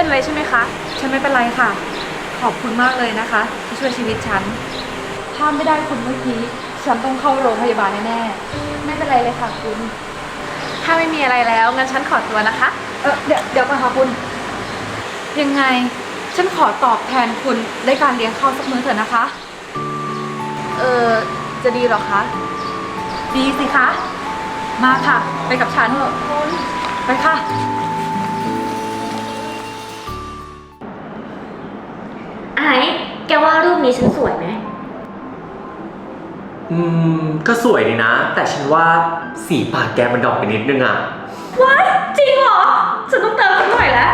เป็นไรใช่ไหมคะ ฉันไม่เป็นไรค่ะ ขอบคุณมากเลยนะคะ ที่ช่วยชีวิตฉัน ถ้าไม่ได้คุณเมื่อกี้ ฉันต้องเข้าโรงพยาบาลแน่ๆ ไม่เป็นไรเลยค่ะคุณ ถ้าไม่มีอะไรแล้วงั้นฉันขอตัวนะคะ เออเดี๋ยวเดี๋ยวก่อนค่ะคุณ ยังไง ฉันขอตอบแทนคุณด้วยการเลี้ยงข้าวสักมื้อเถอะนะคะ เออจะดีเหรอคะ ดีสิคะ มาค่ะ ไปกับฉันคุณ ไปค่ะ นี้ฉันสวยไหม อืม ก็สวยดีนะ แต่ฉันว่าสีปากแกมันดอกไปนิดนึงอะ ว้ายจริงเหรอ ฉันต้องเติมสักหน่อยแล้ว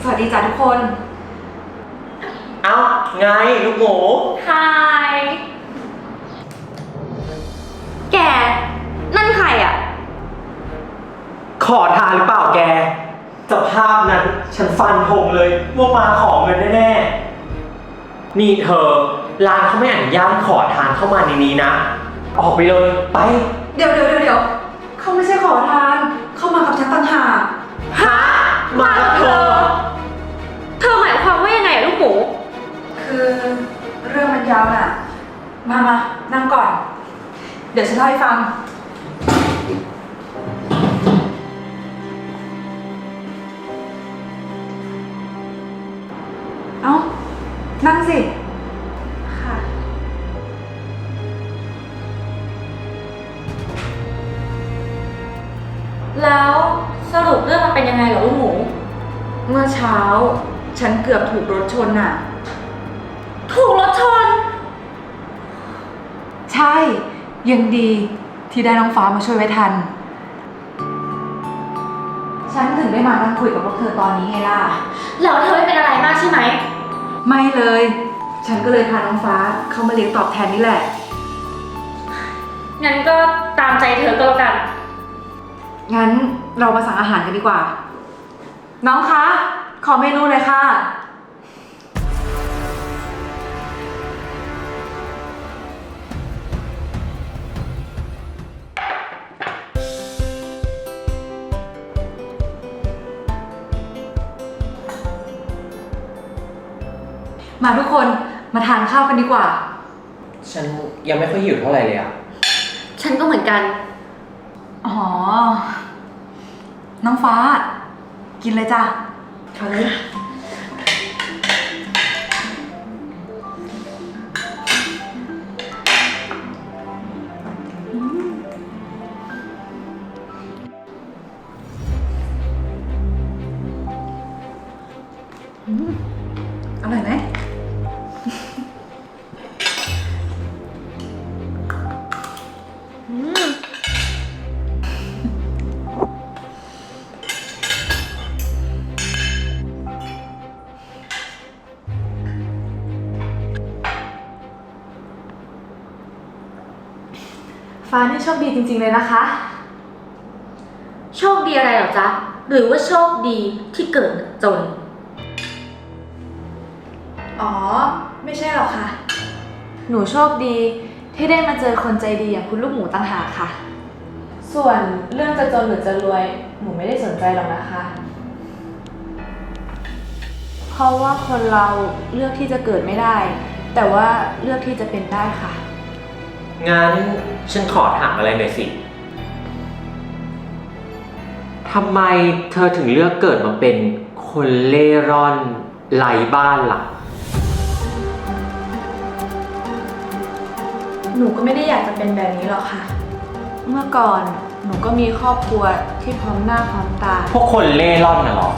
สวัสดีจ้ะทุกคน เอ้า ไงลูกหมูฮาย แก นั่นใครอะ ขอทานหรือเปล่าแก สภาพนั้นฉันฟันธงเลยว่ามาขอเงินแน่ๆ นี่เธอ ร้านเขาไม่อนุญาตให้ขอทานเข้ามาในนี้นะ ออกไปเลย ไป เดี๋ยวเดี๋ยวเดี๋ยวเดี๋ยวเขาไม่ใช่ขอทาน เข้ามากับฉันต่างหากฮะมากับเธอ เธอหมายความว่ายังไงอะลูกหมู คือเรื่องมันยาวน่ะ มามานั่งก่อน เดี๋ยวฉันเล่าให้ฟัง เอ้า นั่งสิ ค่ะ แล้วสรุปเรื่องมันเป็นยังไงเหรอลูกหมู เมื่อเช้า ฉันเกือบถูกรถชนน่ะ ถูกรถชน ใช่ ยังดีที่ได้น้องฟ้ามาช่วยไว้ทัน ฉันถึงได้มานั่งคุยกับพวกเธอตอนนี้ไงล่ะ แล้วเธอไม่เป็นอะไรมากใช่ไหม ไม่เลย ฉันก็เลยพาน้องฟ้าเข้ามาเลี้ยงตอบแทนนี่แหละ งั้นก็ตามใจเธอก็แล้วกัน งั้นเรามาสั่งอาหารกันดีกว่า น้องคะ ขอเมนูเลยค่ะ มาทุกคนมาทานข้าวกันดีกว่า ฉันยังไม่ค่อยหิวเท่าไหร่เลยอะ ฉันก็เหมือนกัน อ๋อ น้องฟ้า กินเลยจ้ะเอา ฟ้านี่โชคดีจริงๆเลยนะคะ โชคดีอะไรเหรอจ๊ะ หรือว่าโชคดีที่เกิดจน อ๋อ ไม่ใช่หรอกค่ะ หนูโชคดีที่ได้มาเจอคนใจดีอย่างคุณลูกหมูตั้งหากค่ะ ส่วนเรื่องจะจนหรือจะรวย หนูไม่ได้สนใจหรอกนะคะ เพราะว่าคนเราเลือกที่จะเกิดไม่ได้ แต่ว่าเลือกที่จะเป็นได้ค่ะ งั้นฉันขอถามอะไรหน่อยสิ ทำไมเธอถึงเลือกเกิดมาเป็นคนเล่ร่อนไร้บ้านล่ะ หนูก็ไม่ได้อยากจะเป็นแบบนี้หรอกค่ะ เมื่อก่อนหนูก็มีครอบครัวที่พร้อมหน้าพร้อมตา พวกคนเล่ร่อนน่ะเหรอ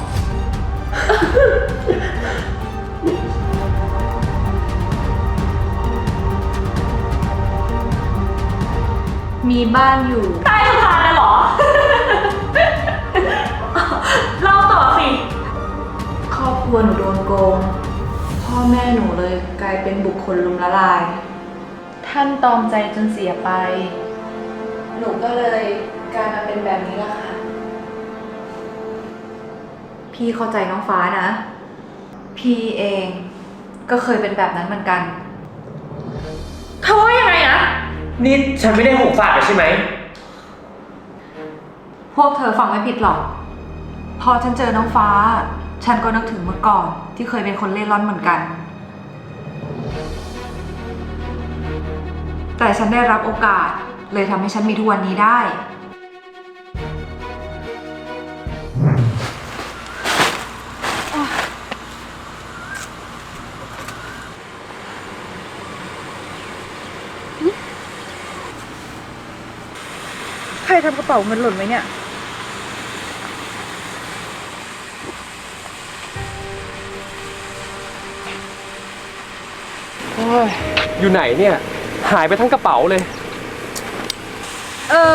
มีบ้านอยู่ ใต้สะพานน่ะเหรอ เล่าต่อสิ ครอบครัวหนูโดนโกง พ่อแม่หนูเลยกลายเป็นบุคคลลุมละลาย ท่านตอมใจจนเสียไป หนูก็เลยกลายมาเป็นแบบนี้ละค่ะ พี่เข้าใจน้องฟ้านะ พี่เองก็เคยเป็นแบบนั้นเหมือนกัน เธอว่ายังไงนะ นี่ฉันไม่ได้หูฝาดไปใช่ไหม พวกเธอฟังไม่ผิดหรอก พอฉันเจอน้องฟ้า ฉันก็นึกถึงเมื่อก่อนที่เคยเป็นคนเล่ร่อนเหมือนกัน แต่ฉันได้รับโอกาสเลยทำให้ฉันมีทุกวันนี้ได้ ทำกระเป๋าเงินหล่นไหมเนี่ย โอ้ยอยู่ไหนเนี่ย หายไปทั้งกระเป๋าเลย เออ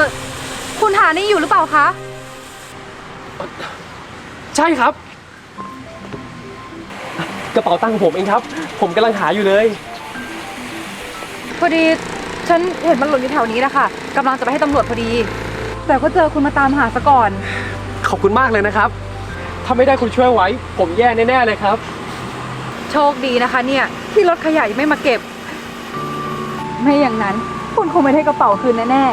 คุณหานี่อยู่หรือเปล่าคะ ใช่ครับ กระเป๋าตังค์ผมเองครับ ผมกำลังหาอยู่เลย พอดีฉันเห็นมันหล่นอยู่แถวนี้นะคะกำลังจะไปให้ตำรวจพอดี แต่ก็เจอคุณมาตามหาซะก่อน ขอบคุณมากเลยนะครับ ถ้าไม่ได้คุณช่วยไว้ ผมแย่แน่ๆเลยครับ โชคดีนะคะเนี่ย ที่รถขยะยังไม่มาเก็บ ไม่อย่างนั้น คุณคงไม่ได้กระเป๋าคืนแน่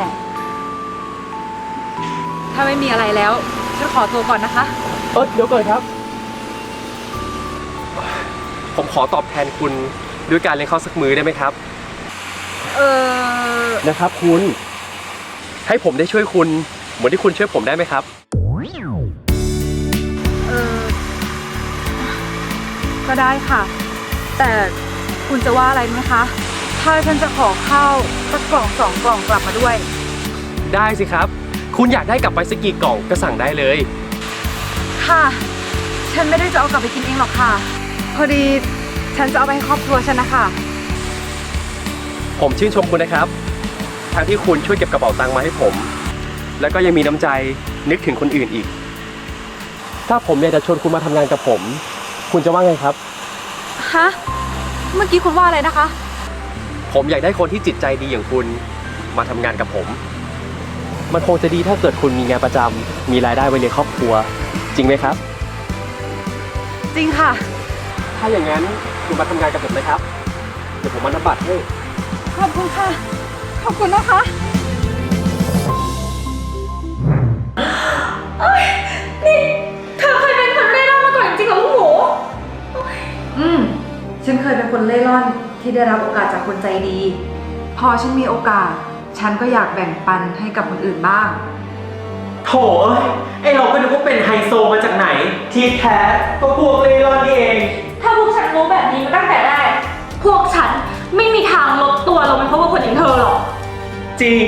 ๆ ถ้าไม่มีอะไรแล้วฉันขอตัวก่อนนะคะ เออเดี๋ยวก่อนครับ ผมขอตอบแทนคุณด้วยการเลี้ยงข้าวสักมื้อได้ไหมครับ เออนะครับคุณ ให้ผมได้ช่วยคุณ เหมือนที่คุณช่วยผมได้ไหมครับ เออ ก็ได้ค่ะ แต่คุณจะว่าอะไรไหมคะ ถ้าฉันจะขอข้าวสักกล่องสองกล่องกลับมาด้วย ได้สิครับ คุณอยากได้กลับไปสักกี่กล่องก็สั่งได้เลย ค่ะ ฉันไม่ได้จะเอากลับไปกินเองหรอกค่ะ พอดีฉันจะเอาไปให้ครอบครัวฉันนะคะ ผมชื่นชมคุณนะครับ ทั้งที่คุณช่วยเก็บกระเป๋าตังค์มาให้ผม แล้วก็ยังมีน้ำใจนึกถึงคนอื่นอีก ถ้าผมอยากจะชวนคุณมาทำงานกับผม คุณจะว่าไงครับ ฮะ เมื่อกี้คุณว่าอะไรนะคะ ผมอยากได้คนที่จิตใจดีอย่างคุณมาทำงานกับผม มันคงจะดีถ้าเกิดคุณมีงานประจำมีรายได้ไว้เลี้ยงครอบครัว จริงไหมครับ จริงค่ะ ถ้าอย่างนั้นคุณมาทำงานกับผมนะครับ เดี๋ยวผมมานับบัตรให้ ขอบคุณค่ะ ขอบคุณนะคะเธอเคยเป็นคนเร่ร่อนมาก่อนจริงๆเหรอลูกหมูอืม ฉันเคยเป็นคนเล่ร่อนที่ได้รับโอกาสจากคนใจดี พอฉันมีโอกาส ฉันก็อยากแบ่งปันให้กับคนอื่นบ้าง โถเอ้ยไอเราก็นึกว่าเป็นไฮโซมาจากไหน ที่แท้ก็พวกเล่ร่อนนี่เอง ถ้าพวกฉันรู้แบบนี้มาตั้งแต่แรก พวกฉันไม่มีทางลดตัวลงไปเพราะว่าคนอย่างเธอหรอก จริง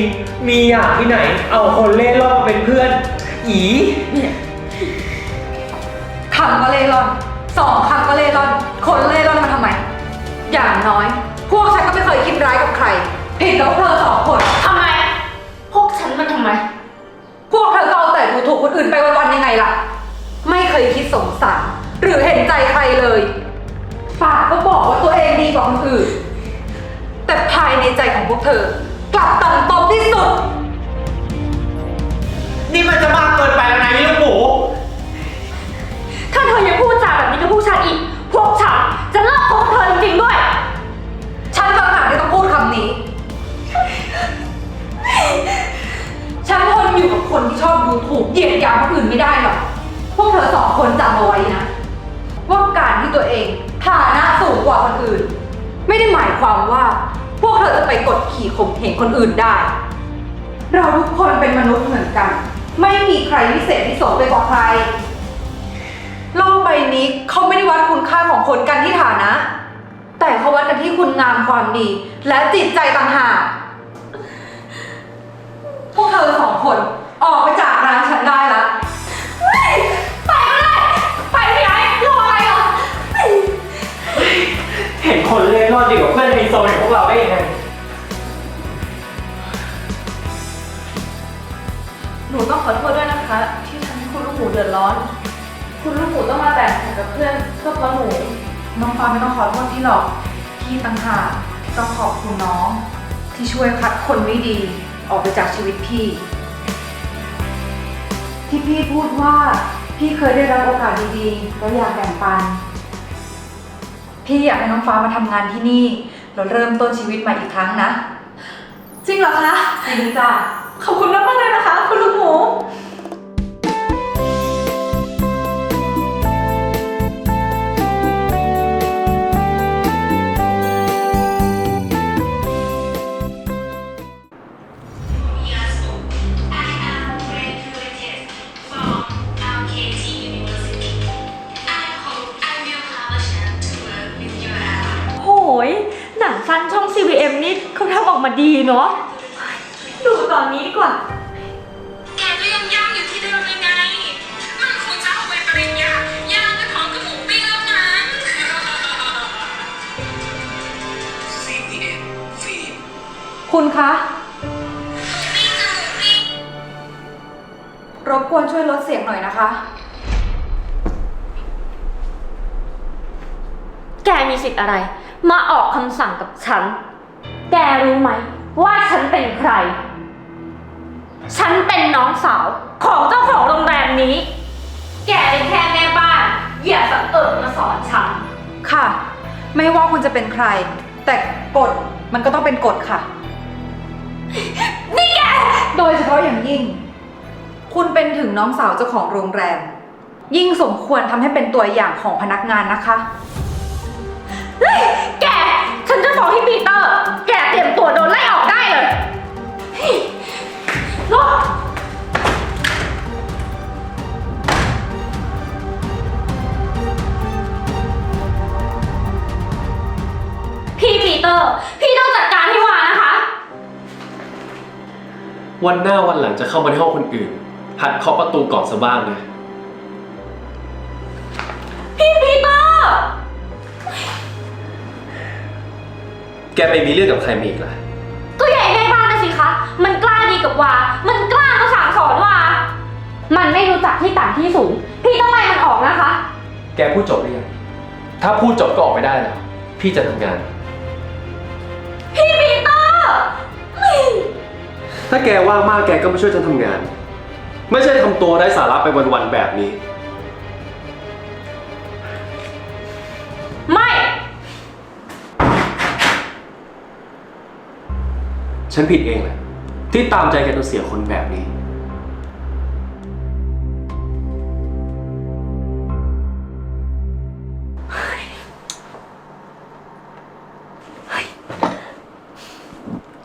มีอย่างที่ไหน เอาคนเล่ร่อนมาเป็นเพื่อน อี คำก็เล่ร่อนสองคำก็เล่ร่อน คนเล่ร่อนมาทำไม อย่างน้อย พวกฉันก็ไม่เคยคิดร้ายกับใคร ผิดกับพวกเธอสองคน ทำไม พวกฉันมันทำไม พวกเธอก็เอาแต่ดูถูกคนอื่นไปวันๆยังไงล่ะ ไม่เคยคิดสงสารหรือเห็นใจใครเลย ปากก็บอกว่าตัวเองดีกว่าคนอื่น แต่ภายในใจของพวกเธอ กลับต่ำตมที่สุด นี่มันจะมากเกินไปแล้วนะยี่ลูกหมู ถ้าเธอยังพูดจาแบบนี้กับพวกฉันอีก พวกฉันจะเลิกคบกับเธอจริงๆด้วย ฉันต่างหากที่ต้องพูดคำนี้ ฉันทนอยู่กับคนที่ชอบดูถูกเหยียดหยามคนอื่นไม่ได้หรอก พวกเธอสองคนจำเอาไว้นะ ว่าการที่ตัวเองฐานะสูงกว่าคนอื่น ไม่ได้หมายความว่า พวกเธอจะไปกดขี่ข่มเหงคนอื่นได้ เราทุกคนเป็นมนุษย์เหมือนกัน ไม่มีใครพิเศษที่สงไปกว่าใคร โลกใบนี้เขาไม่ได้วัดคุณค่าของคนกันที่ฐานะ แต่เขาวัดกันที่คุณงามความดี และจิตใจต่างหาก พวกเธอสองคนออกไปจากร้านฉันได้ละ ไปก็ได้ ไปไม่ได้รออะไรอะ เห็นคนเล่ร่อนดีกว่าเพื่อนไฮโซอย่างพวกเราได้ยังไง หนูต้องขอโทษด้วยนะคะ ที่ทำให้คุณลูกหมูเดือดร้อน คุณลูกหมูต้องมาแตกหักกับเพื่อนก็เพราะหนู น้องฟ้าไม่ต้องขอโทษพี่หรอก พี่ต่างหากต้องขอบคุณน้อง ที่ช่วยคัดคนไม่ดี ออกไปจากชีวิตพี่ ที่พี่พูดว่าพี่เคยได้รับโอกาสดีๆแล้วอยากแบ่งปัน พี่อยากให้น้องฟ้ามาทำงานที่นี่แล้วเริ่มต้นชีวิตใหม่อีกครั้งนะ จริงเหรอคะ จริงจ้ะ ขอบคุณมากๆเลยนะคะ คุณลูกหมู คุณคะปิ้งกับหมูปิ้งรบกวนช่วยลดเสียงหน่อยนะคะ แกมีสิทธิ์อะไร มาออกคำสั่งกับฉัน แกรู้ไหม ว่าฉันเป็นใคร ฉันเป็นน้องสาวของเจ้าของโรงแรมนี้ แกเป็นแค่แม่บ้าน อย่าสังเอิญมาสอนฉัน ค่ะ ไม่ว่าคุณจะเป็นใคร แต่กฎมันก็ต้องเป็นกฎค่ะ นี่แก โดยเฉพาะอย่างยิ่ง คุณเป็นถึงน้องสาวเจ้าของโรงแรม ยิ่งสมควรทำให้เป็นตัวอย่างของพนักงานนะคะ เฮ้ย แก ฉันจะบอกให้ปีเตอร์ แกเตรียมตัวโดนไล่ออกได้เลยเฮ้ยลุกพี่ปีเตอร์ พี่ต้องจัดการให้วานะคะ วันหน้าวันหลังจะเข้ามาในห้องคนอื่น หัดเคาะประตูก่อนซะบ้างนะพี่ปีเตอร์แกไปมีเรื่องกับใครมาอีกล่ะ ก็ใหญ่แม่บ้านนะสิคะ มันกล้าดีกับวา มันกล้ามาสั่งสอนวา มันไม่รู้จักที่ต่ำที่สูง พี่ต้องไล่มันออกนะคะ แกพูดจบหรือยัง ถ้าพูดจบก็ออกไปได้แล้ว พี่จะทำงาน ถ้าแกว่างมากแกก็มาช่วยฉันทำงาน ไม่ใช่ทำตัวไร้สาระไปวันๆแบบนี้ ไม่ ฉันผิดเองแหละที่ตามใจแกจนเสียคนแบบนี้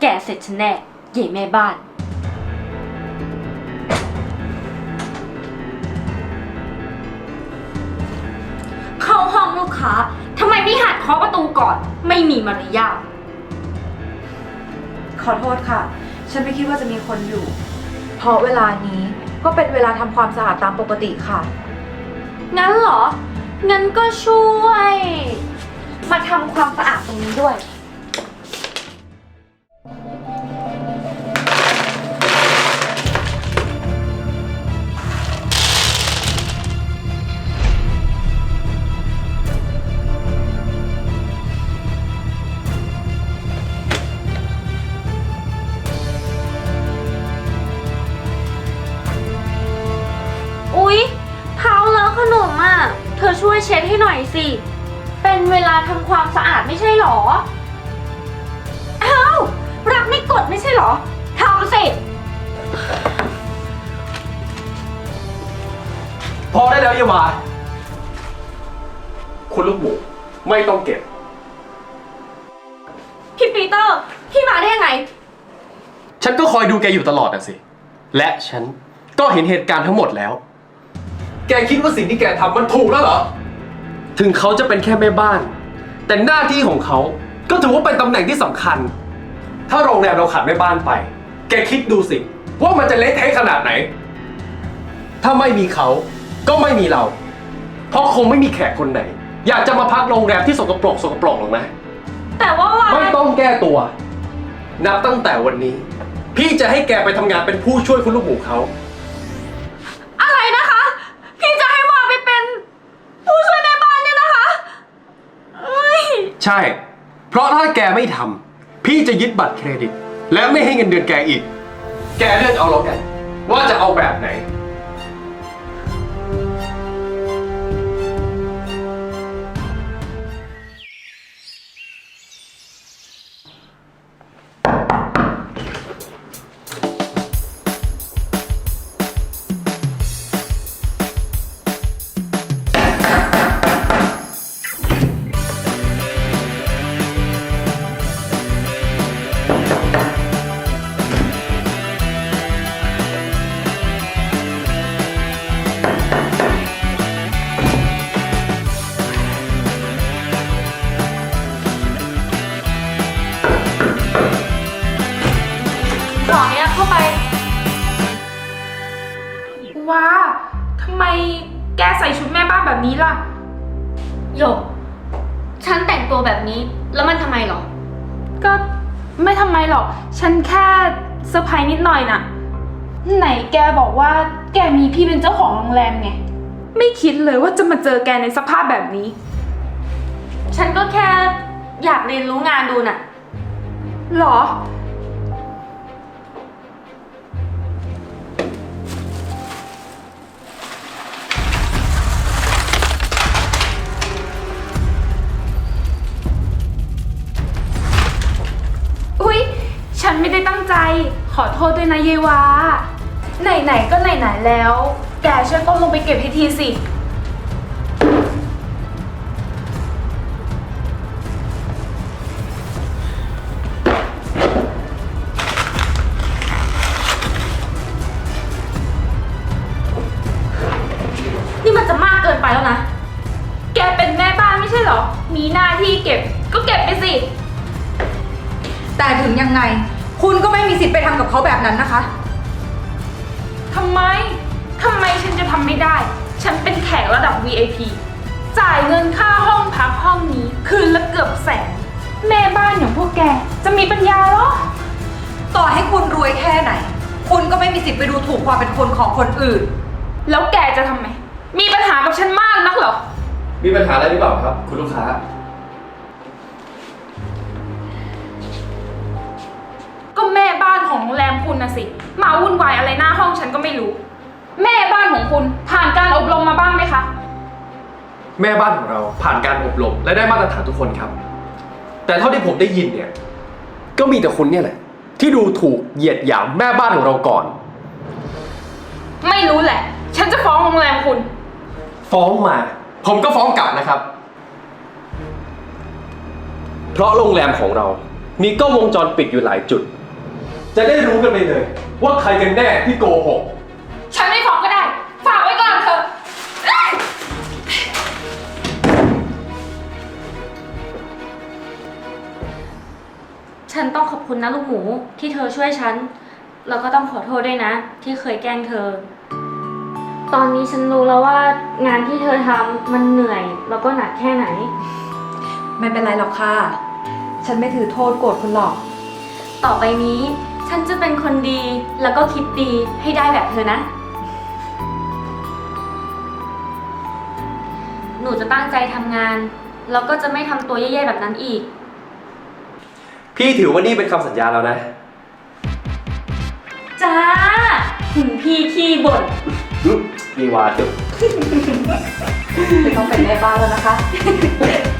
แกเสร็จฉันแน่ ใหญ่แม่บ้าน เข้าห้องลูกค้าทำไมไม่หัดเคาะประตูก่อน ไม่มีมารยาทขอโทษค่ะ ฉันไม่คิดว่าจะมีคนอยู่ เพราะเวลานี้ก็เป็นเวลาทำความสะอาดตามปกติค่ะ งั้นเหรอ งั้นก็ช่วย มาทำความสะอาดตรงนี้ด้วยอุ๊ย ไม่กดไม่ใช่หรอทำสิ พอได้แล้วยามาคุณลูกหมูไม่ต้องเก็บ พี่ปีเตอร์ พี่มาได้ยังไง ฉันก็คอยดูแกอยู่ตลอดนะสิ และฉันก็เห็นเหตุการณ์ทั้งหมดแล้ว แกคิดว่าสิ่งที่แกทำมันถูกแล้วเหรอ ถึงเขาจะเป็นแค่แม่บ้าน แต่หน้าที่ของเขาก็ถือว่าเป็นตำแหน่งที่สำคัญ ถ้าโรงแรมเราขาดแม่บ้านไป แกคิดดูสิ ว่ามันจะเละเทะขนาดไหน ถ้าไม่มีเขาก็ไม่มีเรา เพราะคงไม่มีแขกคนไหน อยากจะมาพักโรงแรมที่สกปรกสกปรกหรอกนะ แต่ว่าวาไม่ต้องแก้ตัว นับตั้งแต่วันนี้ พี่จะให้แกไปทำงานเป็นผู้ช่วยคุณลูกหมูเขา อะไรนะคะ พี่จะให้วาไปเป็นผู้ช่วยแม่บ้านเนี่ยนะคะเอ้ย ใช่ เพราะถ้าแกไม่ทำ พี่จะยึดบัตรเครดิต และไม่ให้เงินเดือนแกอีก แกเลือกเอาแล้วกัน ว่าจะเอาแบบไหน อเนี้เข้าไป ว้าทำไมแกใส่ชุดแม่บ้านแบบนี้ล่ะ หยก ฉันแต่งตัวแบบนี้ แล้วมันทำไมหรอ ก็ไม่ทำไมหรอก ฉันแค่เซอร์ไพรส์นิดหน่อยน่ะ ไหนแกบอกว่าแกมีพี่เป็นเจ้าของโรงแรมไง ไม่คิดเลยว่าจะมาเจอแกในสภาพแบบนี้ ฉันก็แค่อยากเรียนรู้งานดูน่ะ หรอ อโทษด้วยนะเยวา ไหนๆก็ไหนๆแล้ว แกช่วยก้มลงไปเก็บให้ทีสิ นี่มันจะมากเกินไปแล้วนะ แกเป็นแม่บ้านไม่ใช่เหรอ มีหน้าที่เก็บ ก็เก็บไปสิ แต่ถึงยังไง คุณก็ไม่มีสิทธิ์ไปทำกับเขาแบบนั้นนะคะ ทำไม ทำไมฉันจะทำไม่ได้ ฉันเป็นแขกระดับ VIP จ่ายเงินค่าห้องพักห้องนี้ คืนละเกือบแสน แม่บ้านอย่างพวกแก จะมีปัญญาเหรอ ต่อให้คุณรวยแค่ไหน คุณก็ไม่มีสิทธิ์ไปดูถูกความเป็นคนของคนอื่น แล้วแกจะทำไม มีปัญหากับฉันมากนักเหรอ มีปัญหาอะไรหรือเปล่าครับ คุณลูกค้า ก็แม่บ้านของโรงแรมคุณนะสิ มาวุ่นวายอะไรหน้าห้องฉันก็ไม่รู้ แม่บ้านของคุณผ่านการอบรมมาบ้างไหมคะ แม่บ้านของเราผ่านการอบรมและได้มาตรฐานทุกคนครับ แต่เท่าที่ผมได้ยินเนี่ย ก็มีแต่คุณเนี่ยแหละ ที่ดูถูกเหยียดหยามแม่บ้านของเราก่อน ไม่รู้แหละ ฉันจะฟ้องโรงแรมคุณ ฟ้องมา ผมก็ฟ้องกลับนะครับ เพราะโรงแรมของเรา มีกล้องวงจรปิดอยู่หลายจุด จะได้รู้กันไปเลย ว่าใครกันแน่ที่โกหก ฉันไม่ฟ้องก็ได้ ฝากไว้ก่อนเถอะเอ้ยฉันต้องขอบคุณนะลูกหมูที่เธอช่วยฉัน แล้วก็ต้องขอโทษด้วยนะ ที่เคยแกล้งเธอ ตอนนี้ฉันรู้แล้วว่างานที่เธอทำมันเหนื่อยแล้วก็หนักแค่ไหน ไม่เป็นไรหรอกค่ะ ฉันไม่ถือโทษโกรธคุณหรอก ต่อไปนี้ ฉันจะเป็นคนดีแล้วก็คิดดีให้ได้แบบเธอนะ หนูจะตั้งใจทำงาน แล้วก็จะไม่ทำตัวแย่ๆแบบนั้นอีก พี่ถือว่านี่เป็นคำสัญญาแล้วนะ จ้าถึงพี่ขี้บ่นมีวาจุ ไม่ต้องเป็นแม่บ้านแล้วนะคะแค่เธ